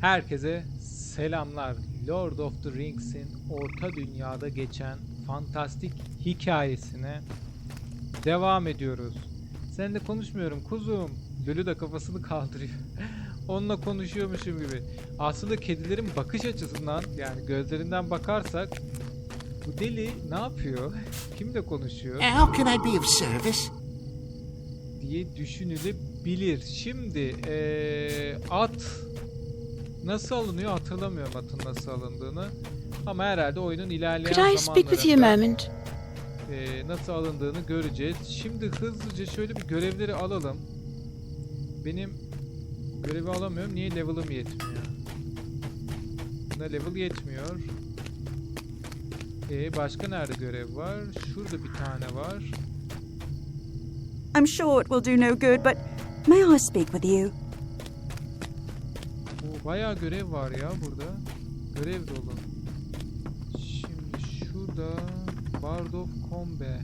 Herkese selamlar. Lord of the Rings'in Orta Dünya'da geçen fantastik hikayesine devam ediyoruz. Seninle konuşmuyorum kuzum. Lülü de kafasını kaldırıyor. Onunla konuşuyormuşum gibi. Aslında kedilerin bakış açısından yani gözlerinden bakarsak bu deli ne yapıyor? Kimle konuşuyor? How can I be of service? diye düşünülebilir. Şimdi eee, at nasıl alınıyor hatırlamıyorum atın nasıl alındığını. Ama herhalde oyunun ilerleyen Could I speak with you a zamanlarında moment? eee, nasıl alındığını göreceğiz. Şimdi hızlıca şöyle bir görevleri alalım. Benim görevi alamıyorum. Niye level'ım yetmiyor? Buna level yetmiyor. Ee, başka nerede görev var? Şurada bir tane var. I'm sure it will do no good, but may I speak with you? Bayağı görev var ya burada. Görev dolu. Şimdi şurada Bard of Combe.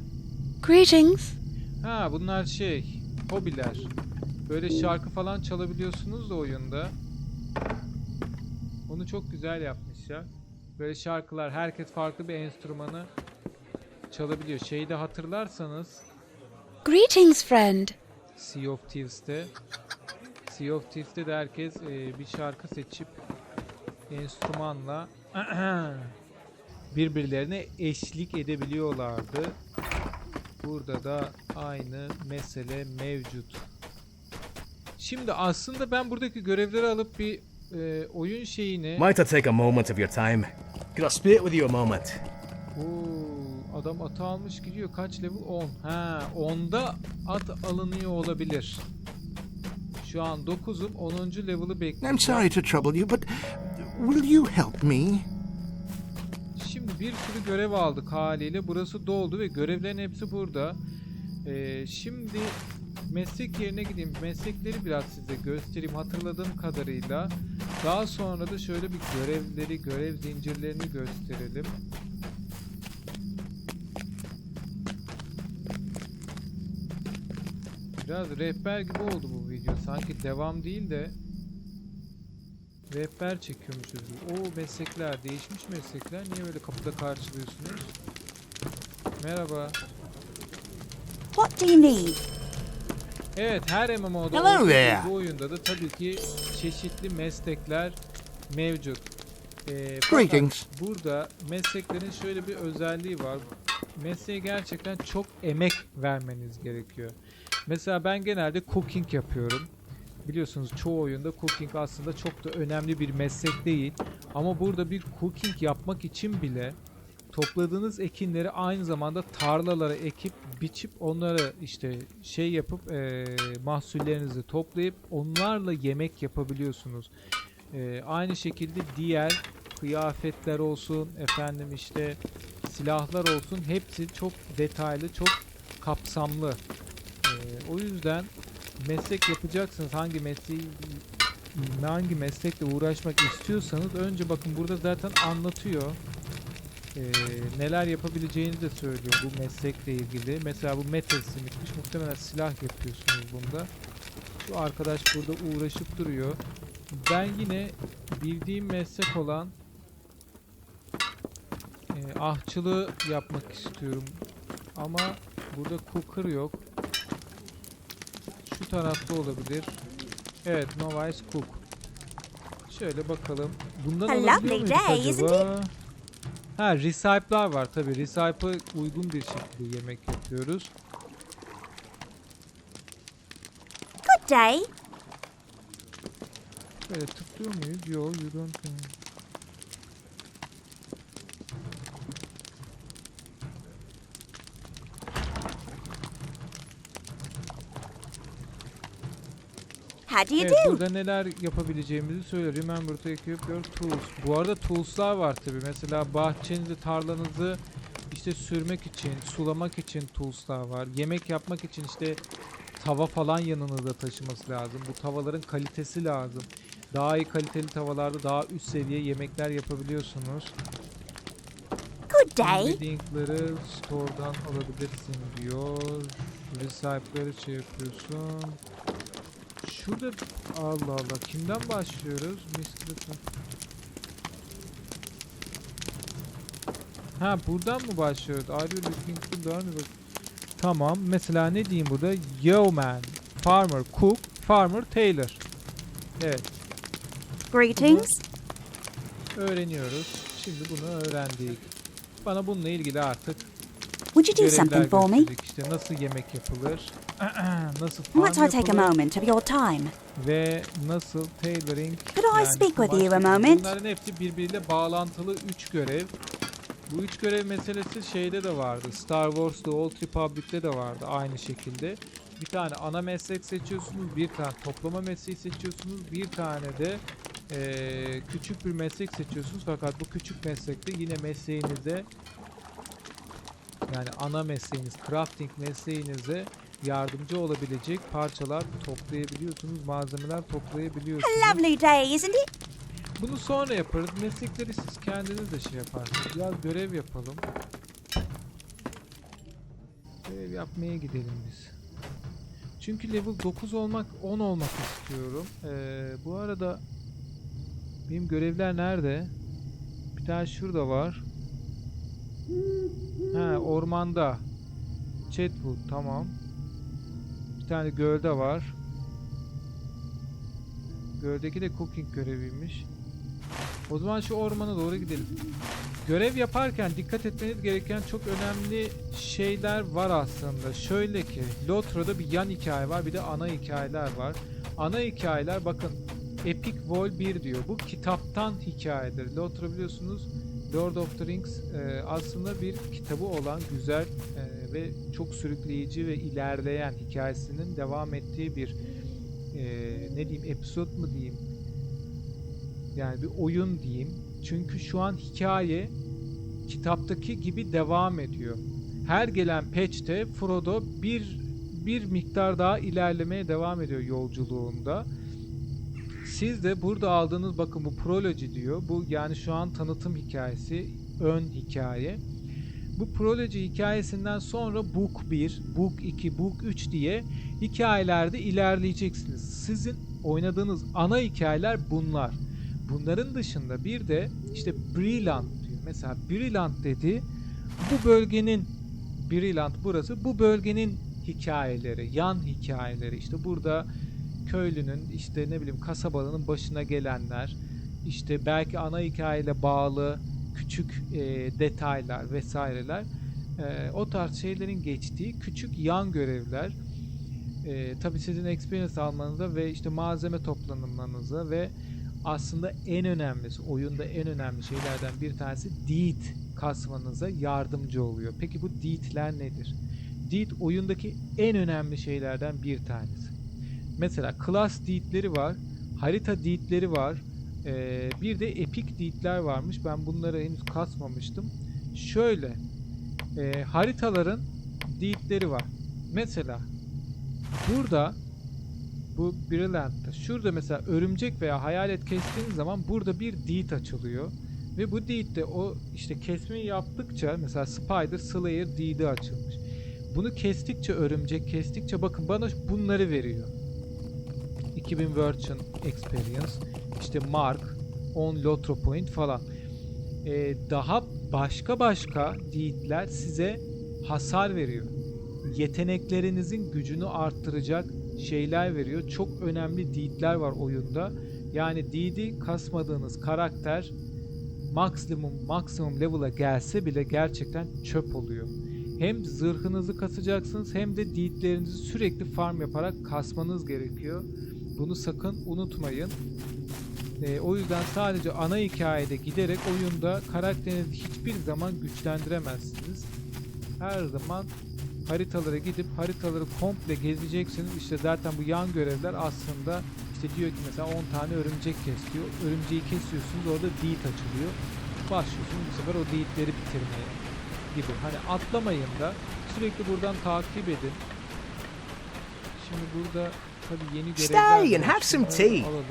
Greetings. Ha bunlar şey hobiler. Böyle şarkı falan çalabiliyorsunuz da oyunda. Onu çok güzel yapmışlar. Böyle şarkılar herkes farklı bir enstrümanı çalabiliyor. Şeyi de hatırlarsanız Greetings, friend. Sea of Thieves'te Sea of Thieves'te de herkes e, bir şarkı seçip enstrümanla birbirlerine eşlik edebiliyorlardı. Burada da aynı mesele mevcut. Şimdi aslında ben buradaki görevleri alıp bir e, oyun şeyini Might I take a moment of your time? Could I speak with you a moment? Oo, adam atı almış gidiyor. Kaç level? 10. Ha, 10'da at alınıyor olabilir. Şu an 9'um. 10. level'ı bekliyorum. I'm sorry to trouble you, but will you help me? Şimdi bir sürü görev aldık haliyle. Burası doldu ve görevlerin hepsi burada. Ee, şimdi meslek yerine gideyim. Meslekleri biraz size göstereyim hatırladığım kadarıyla. Daha sonra da şöyle bir görevleri, görev zincirlerini gösterelim. Biraz rehber gibi oldu bu video. Sanki devam değil de rehber çekiyormuşuz gibi. O meslekler, değişmiş meslekler. Niye böyle kapıda karşılıyorsunuz? Merhaba. What do you need? Evet, her MMO'da Hello olduğu there. bu oyunda da tabii ki çeşitli meslekler mevcut. Ee, Greetings. Burada mesleklerin şöyle bir özelliği var. Mesleğe gerçekten çok emek vermeniz gerekiyor. Mesela ben genelde cooking yapıyorum. Biliyorsunuz çoğu oyunda cooking aslında çok da önemli bir meslek değil. Ama burada bir cooking yapmak için bile topladığınız ekinleri aynı zamanda tarlalara ekip biçip onları işte şey yapıp eee, mahsullerinizi toplayıp onlarla yemek yapabiliyorsunuz. Eee, aynı şekilde diğer kıyafetler olsun efendim işte silahlar olsun hepsi çok detaylı çok kapsamlı. Eee, o yüzden meslek yapacaksınız hangi mesleği hangi meslekle uğraşmak istiyorsanız önce bakın burada zaten anlatıyor. Ee, neler yapabileceğini de söylüyor bu meslekle ilgili. Mesela bu metal simitmiş. Muhtemelen silah yapıyorsunuz bunda. Şu arkadaş burada uğraşıp duruyor. Ben yine bildiğim meslek olan e, ahçılığı yapmak istiyorum. Ama burada cooker yok. Şu tarafta olabilir. Evet, Novice Cook. Şöyle bakalım. Bundan A alabiliyor muyduk day, acaba? Ha, recipe'lar var tabi. Recipe'a uygun bir şekilde yemek yapıyoruz. Good day. Böyle tıklıyor muyuz? Yo, you don't. How do you Evet, do? burada neler yapabileceğimizi söyle. Remember to equip your tools. Bu arada tools'lar var tabi. Mesela bahçenizi, tarlanızı işte sürmek için, sulamak için tools'lar var. Yemek yapmak için işte tava falan yanınızda taşıması lazım. Bu tavaların kalitesi lazım. Daha iyi kaliteli tavalarda daha üst seviye yemekler yapabiliyorsunuz. Good day. Ingredient'ları store'dan alabilirsin diyor. Recipe'ları şey yapıyorsun. Şurada Allah Allah kimden başlıyoruz? Mistress Ha buradan mı başlıyoruz? Are you looking to learn? Tamam. Mesela ne diyeyim burada? Yeoman, Farmer, Cook, Farmer, Tailor. Evet. Greetings. Öğreniyoruz. Şimdi bunu öğrendik. Bana bununla ilgili artık Would you do something for me? İşte nasıl yemek yapılır, nasıl Might I take a moment of your time? ve nasıl tailoring Could I yani speak with you a moment? Bunların hepsi birbiriyle bağlantılı 3 görev. Bu üç görev meselesi şeyde de vardı. Star Wars The Old Republic'te de vardı aynı şekilde. Bir tane ana meslek seçiyorsunuz, bir tane toplama mesleği seçiyorsunuz, bir tane de eee, küçük bir meslek seçiyorsunuz. Fakat bu küçük meslekte yine mesleğinize yani ana mesleğiniz, crafting mesleğinize yardımcı olabilecek parçalar toplayabiliyorsunuz, malzemeler toplayabiliyorsunuz. Lovely day, isn't it? Bunu sonra yaparız. Meslekleri siz kendiniz de şey yaparsınız. Biraz görev yapalım. Görev yapmaya gidelim biz. Çünkü level 9 olmak 10 olmak istiyorum. Ee, bu arada benim görevler nerede? Bir tane şurada var. Ha ormanda. Chatwood tamam. Bir tane gölde var. Göldeki de cooking göreviymiş. O zaman şu ormana doğru gidelim. Görev yaparken dikkat etmeniz gereken çok önemli şeyler var aslında. Şöyle ki, Lotro'da bir yan hikaye var, bir de ana hikayeler var. Ana hikayeler bakın Epic Vol 1 diyor. Bu kitaptan hikayedir. Lotro biliyorsunuz Lord of the Rings e, aslında bir kitabı olan güzel e, ve çok sürükleyici ve ilerleyen hikayesinin devam ettiği bir e, ne diyeyim episod mu diyeyim yani bir oyun diyeyim. Çünkü şu an hikaye kitaptaki gibi devam ediyor. Her gelen patch'te Frodo bir bir miktar daha ilerlemeye devam ediyor yolculuğunda. Siz de burada aldığınız bakın bu proloji diyor. Bu yani şu an tanıtım hikayesi, ön hikaye. Bu proloji hikayesinden sonra Book 1, Book 2, Book 3 diye hikayelerde ilerleyeceksiniz. Sizin oynadığınız ana hikayeler bunlar. Bunların dışında bir de işte Brilliant diyor. Mesela Brilliant dedi bu bölgenin Brilliant burası bu bölgenin hikayeleri, yan hikayeleri. İşte burada köylünün işte ne bileyim kasabalının başına gelenler, işte belki ana hikayeyle bağlı küçük e, detaylar vesaireler e, o tarz şeylerin geçtiği küçük yan görevler e, tabi sizin experience almanıza ve işte malzeme toplanmanıza ve aslında en önemlisi oyunda en önemli şeylerden bir tanesi deed kasmanıza yardımcı oluyor. Peki bu deed'ler nedir? Deed oyundaki en önemli şeylerden bir tanesi. Mesela class deed'leri var, harita deed'leri var, ee, bir de epic deed'ler varmış. Ben bunları henüz kasmamıştım. Şöyle, e, haritaların deed'leri var. Mesela burada bu Brilliant'ta. Şurada mesela örümcek veya hayalet kestiğiniz zaman burada bir deed açılıyor. Ve bu deed de o işte kesmeyi yaptıkça mesela Spider Slayer deed'i açılmış. Bunu kestikçe örümcek kestikçe bakın bana bunları veriyor. 2000 Virgin Experience, işte Mark, 10 Lotro Point falan. Ee, daha başka başka deed'ler size hasar veriyor. Yeteneklerinizin gücünü arttıracak şeyler veriyor. Çok önemli deed'ler var oyunda. Yani deed'i kasmadığınız karakter maksimum maksimum level'a gelse bile gerçekten çöp oluyor. Hem zırhınızı kasacaksınız hem de deed'lerinizi sürekli farm yaparak kasmanız gerekiyor. Bunu sakın unutmayın. Ee, o yüzden sadece ana hikayede giderek oyunda karakterinizi hiçbir zaman güçlendiremezsiniz. Her zaman haritalara gidip haritaları komple gezeceksiniz. İşte zaten bu yan görevler aslında işte diyor ki mesela 10 tane örümcek kes diyor. Örümceği kesiyorsunuz orada deed açılıyor. Başlıyorsunuz bu sefer o deedleri bitirmeye gibi. Hani atlamayın da sürekli buradan takip edin. Şimdi burada tabii yeni görevler Stay and have some tea. Alalım.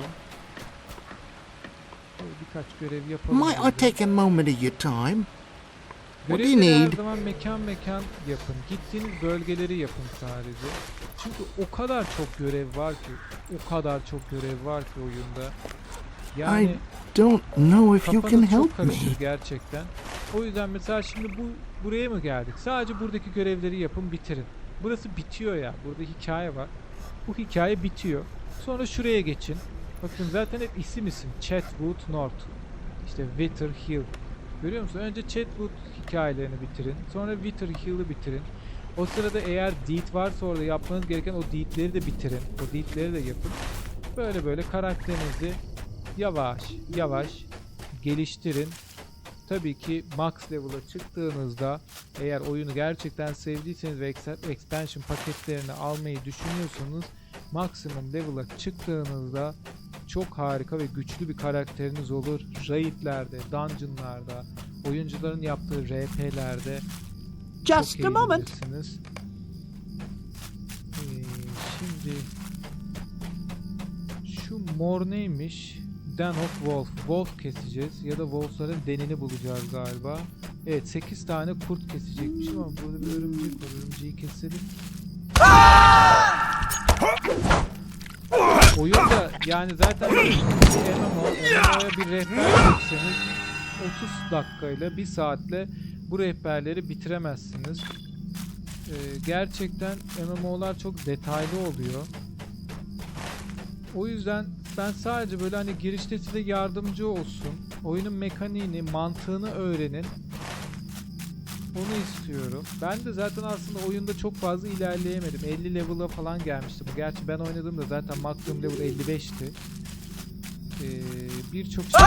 Birkaç görev yapalım. Might I take a moment of your time? What do you Görevleri her need? zaman mekan mekan yapın. Gittiğiniz bölgeleri yapın sadece. Çünkü o kadar çok görev var ki, o kadar çok görev var ki oyunda. Yani I don't know if you can kafanız çok help me. karışır gerçekten. O yüzden mesela şimdi bu buraya mı geldik? Sadece buradaki görevleri yapın, bitirin. Burası bitiyor ya. Burada hikaye var. Bu hikaye bitiyor. Sonra şuraya geçin. Bakın zaten hep isim isim. Chatwood North. İşte Wither Hill. Görüyor musun? Önce Chatwood hikayelerini bitirin. Sonra Wither Hill'ı bitirin. O sırada eğer deed varsa orada yapmanız gereken o deedleri de bitirin. O deedleri de yapın. Böyle böyle karakterinizi yavaş yavaş geliştirin. Tabii ki max level'a çıktığınızda eğer oyunu gerçekten sevdiyseniz ve ex- expansion paketlerini almayı düşünüyorsanız maksimum level'a çıktığınızda çok harika ve güçlü bir karakteriniz olur. Raid'lerde, dungeon'larda, oyuncuların yaptığı RP'lerde Just çok a moment. Ee, şimdi şu mor neymiş? Den of Wolf. Wolf keseceğiz ya da Wolf'ların denini bulacağız galiba. Evet 8 tane kurt kesecekmişim ama burada bir örümcek var. Örümceği keselim. Oyunda yani zaten MMO, MMO'ya bir rehber çekseniz 30 dakikayla 1 saatle bu rehberleri bitiremezsiniz. Ee, gerçekten MMO'lar çok detaylı oluyor. O yüzden ben sadece böyle hani girişte size yardımcı olsun. Oyunun mekaniğini, mantığını öğrenin. Onu istiyorum. Ben de zaten aslında oyunda çok fazla ilerleyemedim. 50 level'a falan gelmiştim. Gerçi ben oynadığımda zaten maksimum level 55'ti. Ee, Birçok şey.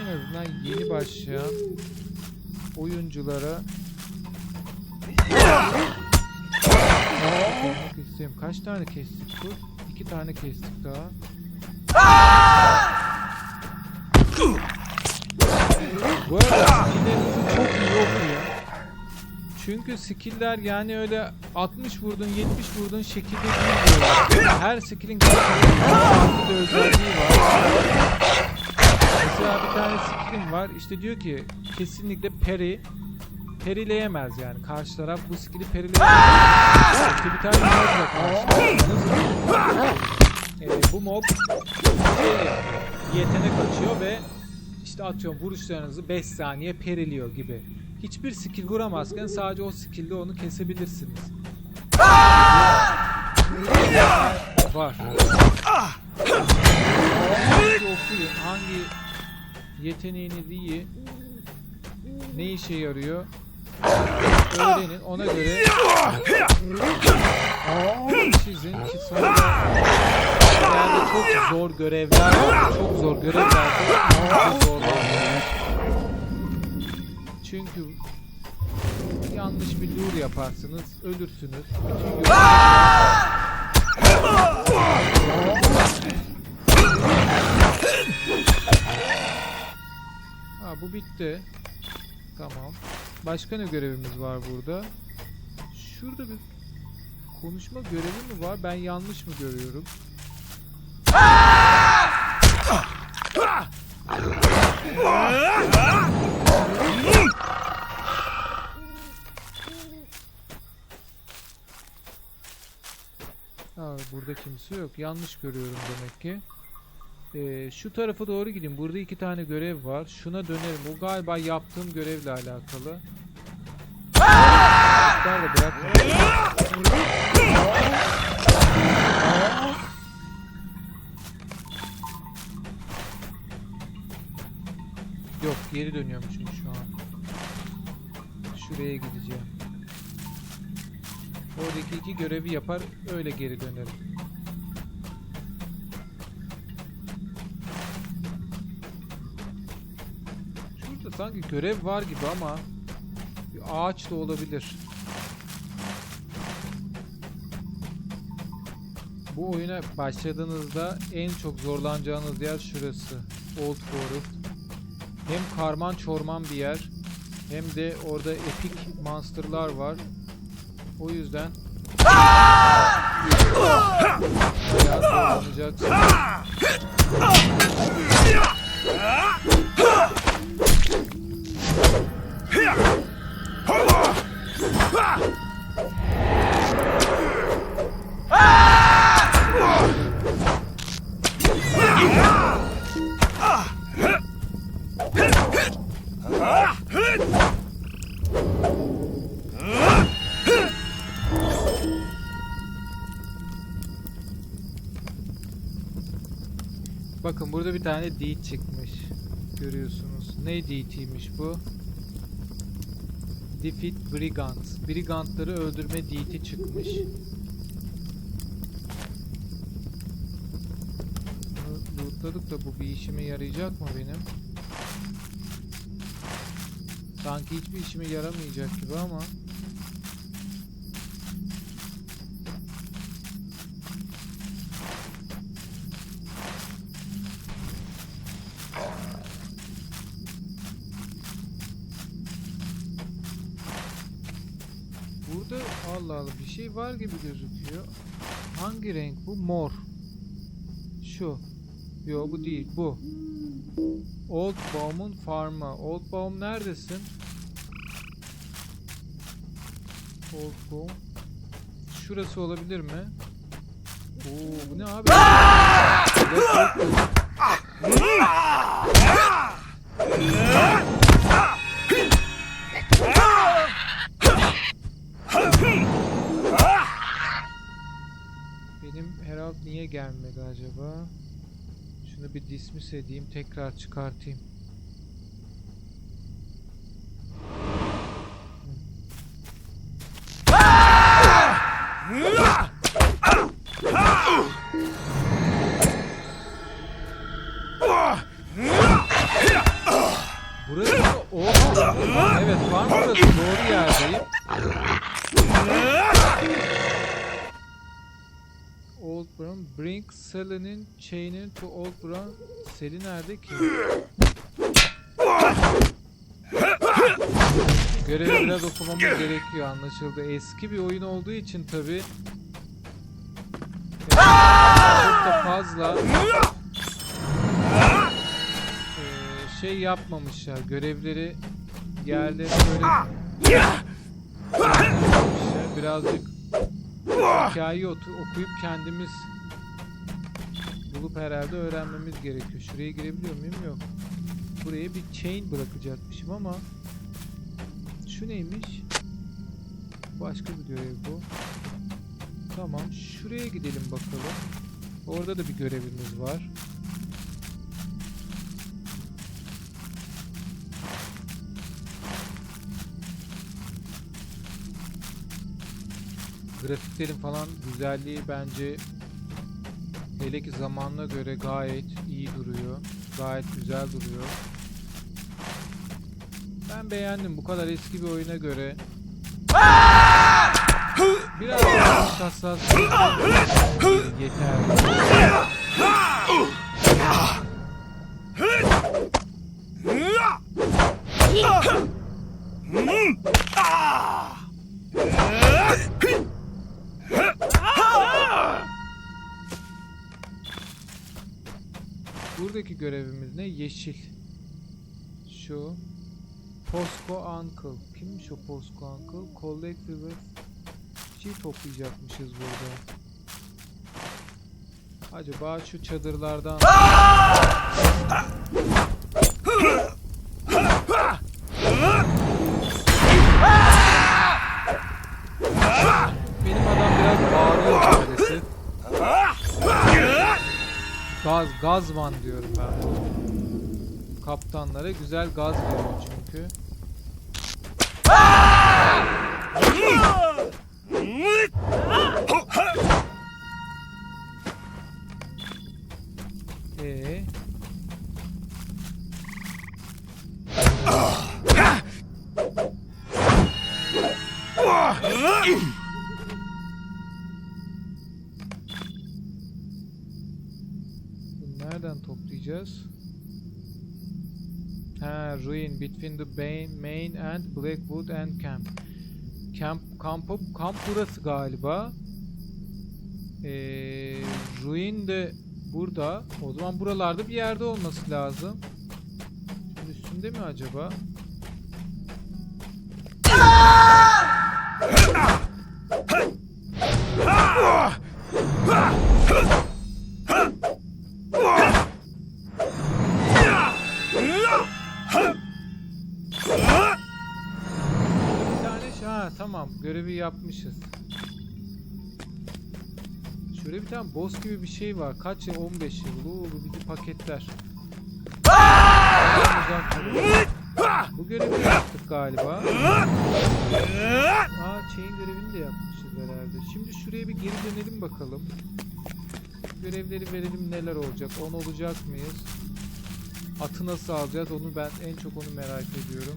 En azından yeni başlayan oyunculara istiyorum. Kaç tane kestik bu? İki tane kestik daha. Bu arada skilllerinizi çok iyi okuyun. Çünkü skill'ler yani öyle 60 vurdun 70 vurdun şekilde değil diyorlar. Her skill'in farklı bir özelliği var. Mesela bir tane skill'im var. İşte diyor ki kesinlikle parry perileyemez yani. Karşı taraf bu skill'i perileyemez. İşte bir tane mobla karşılaştınız. Ee, bu mob yapıyor, yetenek açıyor ve işte atıyorum vuruşlarınızı 5 saniye periliyor gibi. Hiçbir skill vuramazken sadece o skill'de onu kesebilirsiniz. Var. Hangi okuyun, hangi yeteneğiniz iyi, ne işe yarıyor öğrenin ona göre çizin ki sonra ileride çok zor görevler var. Çok zor görevler var. Çok zorlanıyor. Çünkü yanlış bir lure yaparsınız, ölürsünüz. Bütün Ha bu bitti. Tamam. Başka ne görevimiz var burada? Şurada bir konuşma görevi mi var? Ben yanlış mı görüyorum? Ha, burada kimse yok. Yanlış görüyorum demek ki. Ee, şu tarafa doğru gideyim. Burada iki tane görev var. Şuna dönerim. O galiba yaptığım görevle alakalı. Bırakma. Geri dönüyormuşum şu an. Şuraya gideceğim. Oradaki iki görevi yapar öyle geri dönerim. Şurada sanki görev var gibi ama bir ağaç da olabilir. Bu oyuna başladığınızda en çok zorlanacağınız yer şurası. Old Forest. Hem karman çorman bir yer hem de orada epik monsterlar var. O yüzden Bayağı zorlanacaksın. tane deed çıkmış. Görüyorsunuz. Ne deed'iymiş bu? Defeat Brigands. Brigandları öldürme deed'i çıkmış. Bunu lootladık da bu bir işime yarayacak mı benim? Sanki hiçbir işime yaramayacak gibi ama Allah bir şey var gibi gözüküyor. Hangi renk bu? Mor. Şu. Yo bu değil bu. Old Baum'un farmı. Old Baum neredesin? Old Baum. Şurası olabilir mi? Oo bu ne abi? Gelmedi acaba? Şunu bir dismiss edeyim, tekrar çıkartayım. To Old Brown Sally nerede ki? Görevi biraz okumamız gerekiyor anlaşıldı. Eski bir oyun olduğu için tabi çok da fazla eee, şey yapmamışlar. Görevleri yerlerine böyle yapmamışlar. birazcık hikayeyi okuyup kendimiz bulup herhalde öğrenmemiz gerekiyor. Şuraya girebiliyor muyum? Yok. Buraya bir chain bırakacakmışım ama şu neymiş? Başka bir görev bu. Tamam. Şuraya gidelim bakalım. Orada da bir görevimiz var. Grafiklerin falan güzelliği bence hele ki zamanına göre gayet iyi duruyor. Gayet güzel duruyor. Ben beğendim bu kadar eski bir oyuna göre. Biraz hassas yeterli. Yeşil. Şu. Posco Uncle. Kimmiş o Posco Uncle? Collectible şey toplayacakmışız burada. Acaba şu çadırlardan... Benim adam biraz bağırıyor maalesef. Gaz, gazman diyorum ben. Kaptanlara güzel gaz veriyor çünkü. Ee. Nereden toplayacağız? Ha, ruin between the main, main and Blackwood and camp. Camp kampı kamp burası galiba. Ee, ruin de burada. O zaman buralarda bir yerde olması lazım. Bunun üstünde mi acaba? Bir görevi yapmışız. Şöyle bir tane boss gibi bir şey var. Kaç yıl? 15 yıl. Oo, bu bizi paketler. Bu görevi yaptık galiba. Aa chain görevini de yapmışız herhalde. Şimdi şuraya bir geri dönelim bakalım. Görevleri verelim neler olacak? 10 olacak mıyız? Atı nasıl alacağız? Onu ben en çok onu merak ediyorum.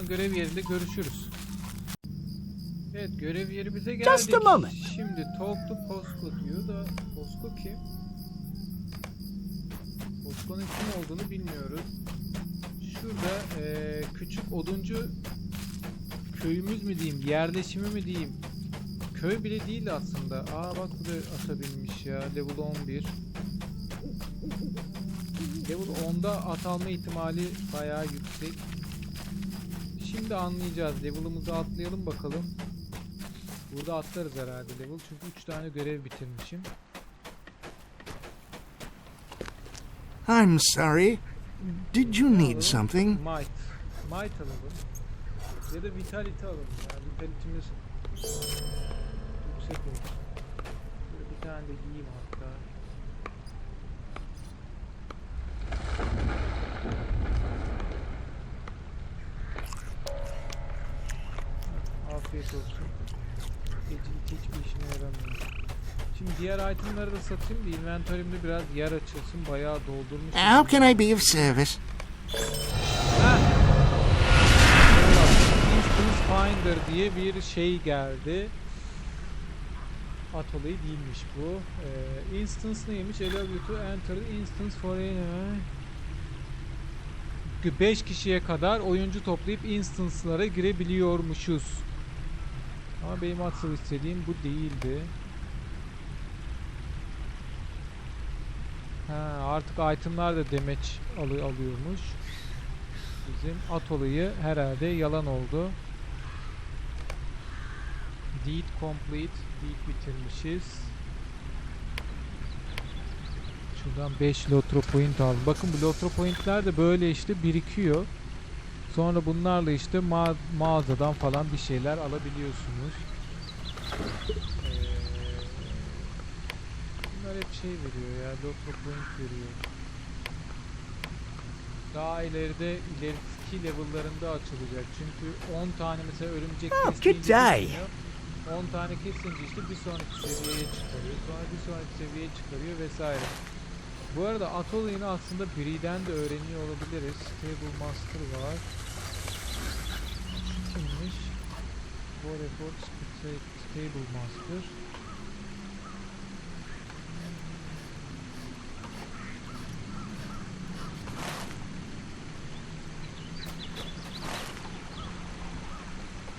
Zaman görev yerinde görüşürüz. Evet görev yerimize geldik. Just a moment. Şimdi talk to Posko diyor da Posko kim? Posko'nun kim olduğunu bilmiyoruz. Şurada eee, küçük oduncu köyümüz mü diyeyim, yerleşimi mi diyeyim. Köy bile değil aslında. Aa bak bu da ata binmiş ya. Level 11. Level 10'da at alma ihtimali bayağı yüksek. Şimdi anlayacağız. Level'ımızı atlayalım bakalım. Burada atlarız herhalde level. Çünkü 3 tane görev bitirmişim. I'm sorry. Did you need something? Might. Might alalım. Ya da Vitality alalım. Yani Vitality'miz yüksek olsun. Bir tane de giyeyim hatta. Afiyet olsun. Gecelik hiçbir işime yaramıyor. Şimdi diğer itemları da satayım da inventory'imde biraz yer açılsın. Bayağı doldurmuşum. How can I be of service? Instance Finder diye bir şey geldi. At olayı değilmiş bu. Ee, instance neymiş? Allow you to enter instance for any... 5 kişiye kadar oyuncu toplayıp instance'lara girebiliyormuşuz. Ama benim asıl istediğim bu değildi. Ha, artık itemlar da damage alı alıyormuş. Bizim at olayı herhalde yalan oldu. Deed complete. Deed bitirmişiz. Şuradan 5 lotro point aldım. Bakın bu lotro pointler de böyle işte birikiyor. Sonra bunlarla işte ma- mağazadan falan bir şeyler alabiliyorsunuz. Bunlar hep şey veriyor ya. Lotro point veriyor. Daha ileride ileriki level'larında açılacak. Çünkü 10 tane mesela örümcek Oh, good day. bitmiyor. 10 tane kesince işte bir sonraki seviyeye çıkarıyor. Sonra bir sonraki seviyeye çıkarıyor vesaire. Bu arada at olayını aslında biriden de öğreniyor olabiliriz. Stable Master var. Kimmiş? Warreport Stable Master.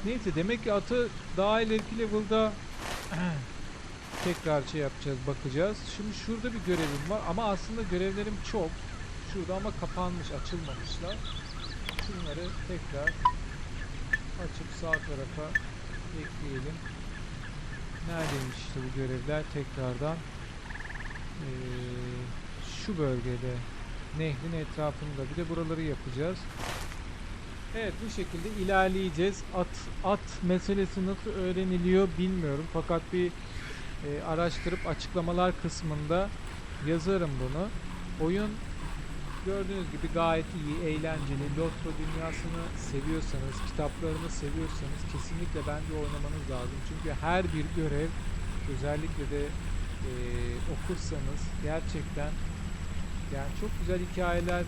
Neyse demek ki atı daha ileriki level'da tekrar şey yapacağız bakacağız. Şimdi şurada bir görevim var ama aslında görevlerim çok. Şurada ama kapanmış açılmamışlar. Şunları tekrar açıp sağ tarafa ekleyelim. Neredeymiş işte bu görevler tekrardan Ee, şu bölgede nehrin etrafında bir de buraları yapacağız. Evet bu şekilde ilerleyeceğiz. At at meselesi nasıl öğreniliyor bilmiyorum. Fakat bir e, araştırıp açıklamalar kısmında yazarım bunu. Oyun gördüğünüz gibi gayet iyi, eğlenceli. Lotro dünyasını seviyorsanız, kitaplarını seviyorsanız kesinlikle bence oynamanız lazım. Çünkü her bir görev özellikle de e, okursanız gerçekten yani çok güzel hikayeler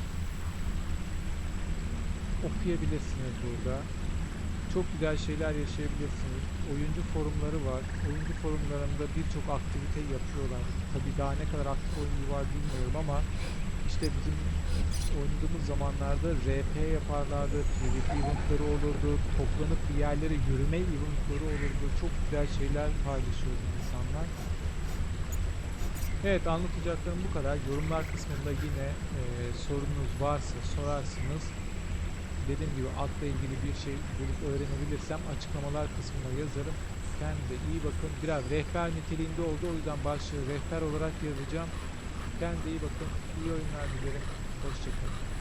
okuyabilirsiniz burada. Çok güzel şeyler yaşayabilirsiniz. Oyuncu forumları var. Oyuncu forumlarında birçok aktivite yapıyorlar. Tabii daha ne kadar aktif oyuncu var bilmiyorum ama işte bizim oynadığımız zamanlarda RP yaparlardı, PvP eventları olurdu, toplanıp bir yerlere yürüme eventları olurdu. Çok güzel şeyler paylaşıyordu insanlar. Evet anlatacaklarım bu kadar. Yorumlar kısmında yine e, sorunuz varsa sorarsınız. Dediğim gibi atla ilgili bir şey bulup öğrenebilirsem açıklamalar kısmına yazarım. Kendinize iyi bakın. Biraz rehber niteliğinde oldu. O yüzden başlığı rehber olarak yazacağım. Kendinize iyi bakın. İyi oyunlar dilerim. Hoşçakalın.